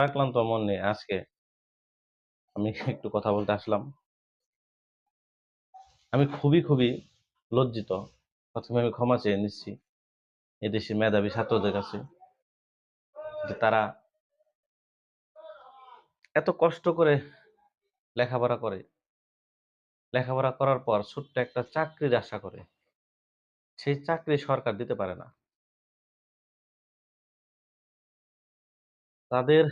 আক্রান্ত মন নিয়ে আজকে। আমি একটু কথা বলতে আসলাম। আমি খুবই খুবই লজ্জিত। প্রথমে আমি ক্ষমা চেয়ে নিচ্ছি এদেশের মেধাবী ছাত্রদের কাছে যে তারা এত কষ্ট করে লেখাপড়া করে। লেখাপড়া করার পর ছোট্ট একটা চাকরির আশা করে। সেই চাকরি সরকার দিতে পারে না। তাদের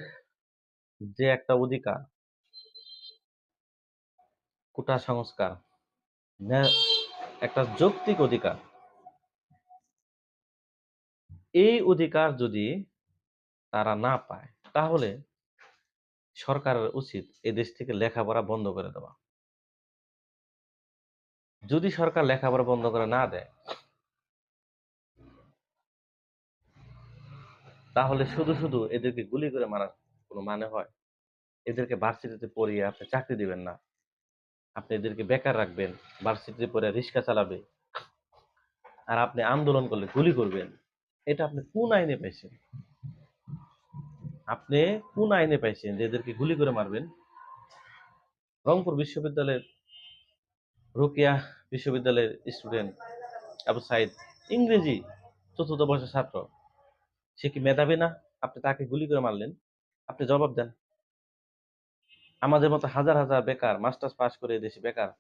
যে একটা অধিকার। কোটা সংস্কার। একটা যৌক্তিক অধিকার। এই অধিকার যদি তারা না পায়, তাহলে সরকারের উচিত এ দেশ থেকে লেখাপড়া বন্ধ করে দেওয়া। যদি সরকার লেখাপড়া বন্ধ করে না দেয়, তাহলে শুধু শুধু এদেরকে গুলি করে মারার কোনো মানে হয়? এদেরকে ভার্সিটিতে পড়িয়ে আপনি চাকরি দিবেন না। আপনি এদেরকে বেকার রাখবেন ভার্সিটিতে পড়ে রিক্সা চালাবে। আর আপনি আন্দোলন করলে গুলি করবেন। এটা আপনি কোন আইনে পাইছেন? আপনি কোন আইনে পাইছেন যে এদেরকে গুলি করে মারবেন? রংপুর বিশ্ববিদ্যালয়ের রোকিয়া বিশ্ববিদ্যালয়ের স্টুডেন্ট আবু সাইদ, ইংরেজি চতুর্থ বর্ষের ছাত্র। সে কি মেধাবী না? আপনি তাকে গুলি করে মারলেন? আপনি জবাব দেন। আমাদের মতো হাজার হাজার বেকার, মাস্টার্স পাস করে দেশে বেকার,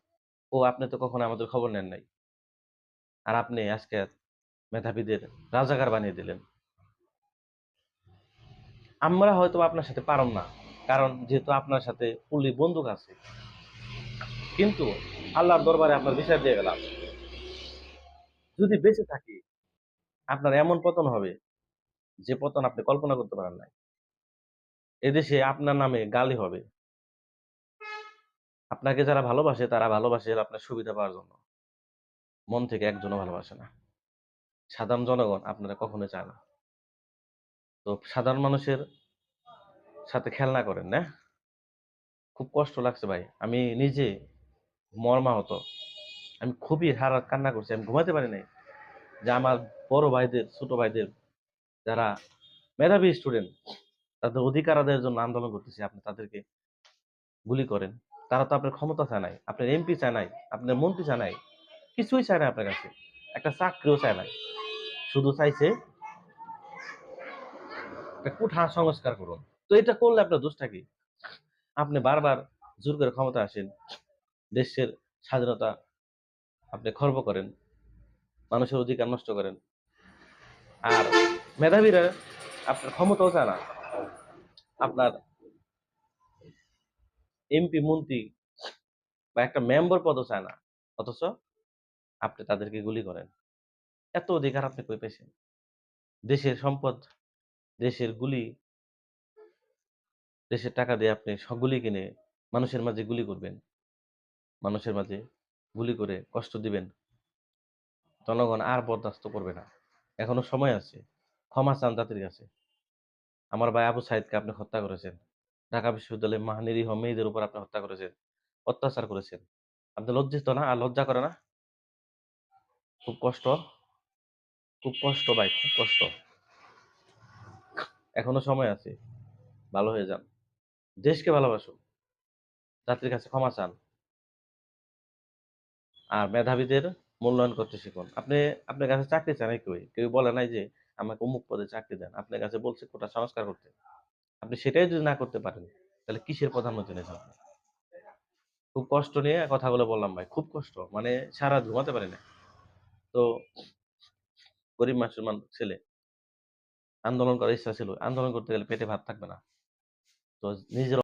ও আপনি তো কখনো আমাদের খবর নেন নাই। আর আপনি আজকে মেধাবীদের রাজাকার বানিয়ে দিলেন। আমরা হয়তো আপনার সাথে পারম না, কারণ যেহেতু আপনার সাথে পুলি বন্দুক আছে। কিন্তু আল্লাহর দরবারে আপনার বিচার দিয়ে গেলাম। যদি বেঁচে থাকি, আপনার এমন পতন হবে, যে পতন আপনি কল্পনা করতে পারেন নাই। এদেশে আপনার নামে গালি হবে। আপনাকে যারা ভালোবাসে, তারা ভালোবাসে আপনার সুবিধা পাওয়ার জন্য। মন থেকে একজনও ভালোবাসে না। সাধারণ জনগণ আপনারা কখনো চায় না। তো সাধারণ মানুষের সাথে খেলনা করেন, না? খুব কষ্ট লাগছে ভাই। আমি নিজে মর্মাহত। আমি খুবই হারাত কান্না করছি। আমি ঘুমাতে পারি নাই। যে আমার বড় ভাইদের, ছোট ভাইদের যারা মেধাবী স্টুডেন্ট তাদের অধিকার আদায়ের জন্য আন্দোলন করতেছে, আপনি তাদেরকে গুলি করেন। তারা তো আপনার ক্ষমতা চায় নাই, আপনার এমপি চায় নাই, আপনার মন্ত্রী চায় নাই, কিছুই চায় না আপনার কাছে, একটা চাকরিও চায় নাই। শুধু চাইছে কুঠা সংস্কার করুন। তো এটা করলে আপনার দোষটা কি? আপনি বারবার জোর করে ক্ষমতা আসেন, দেশের স্বাধীনতা আপনি খর্ব করেন, মানুষের অধিকার নষ্ট করেন। আর মেধাবীরা আপনার ক্ষমতাও চায় না। আপনার এমপি মন্ত্রী বা একটা মেম্বার পদও চায় না। অথচ আপনি তাদেরকে গুলি করেন। এত অধিকার আপনি কই পেয়েছেন দেশের সম্পদ, দেশের গুলি, দেশের টাকা দিয়ে আপনি সবগুলি কিনে মানুষের মাঝে গুলি করবেন। মানুষের মাঝে গুলি করে কষ্ট দিবেন। জনগণ আর বরদাস্ত করবে না। এখনও সময় আছে। ক্ষমা চান জাতির কাছে। আমার ভাই আবু সাইদকে আপনি হত্যা করেছেন। ঢাকা বিশ্ববিদ্যালয়ে মাহানিরীহ মেয়েদের উপর আপনি হত্যা করেছেন, অত্যাচার করেছেন। আপনি লজ্জিত না? আর লজ্জা করে না? খুব কষ্ট। খুব কষ্ট ভাই, খুব কষ্ট। এখনও সময় আছে। ভালো হয়ে যান। দেশকে ভালোবাসুন। জাতির কাছে ক্ষমা চান। আর মেধাবীদের মূল্যায়ন করতে শিখুন। আপনি, আপনার কাছে চাকরি চান কেউ কেউ বলে নাই যে আমাকে অমুক পদে চাকরি দেন। আপনার কাছে বলছে কোটা সংস্কার করতে। আপনি সেটাই যদি না করতে পারেন, তাহলে কিসের প্রধানমন্ত্রী নিয়েছেন আপনি? খুব কষ্ট নিয়ে কথাগুলো বললাম ভাই, খুব কষ্ট। মানে সারা ঘুমাতে পারি না। তো গরিব মানুষের মান- ছেলে, আন্দোলন করার ইচ্ছা ছিল, আন্দোলন করতে গেলে পেটে ভাত থাকবে না। তো নিজের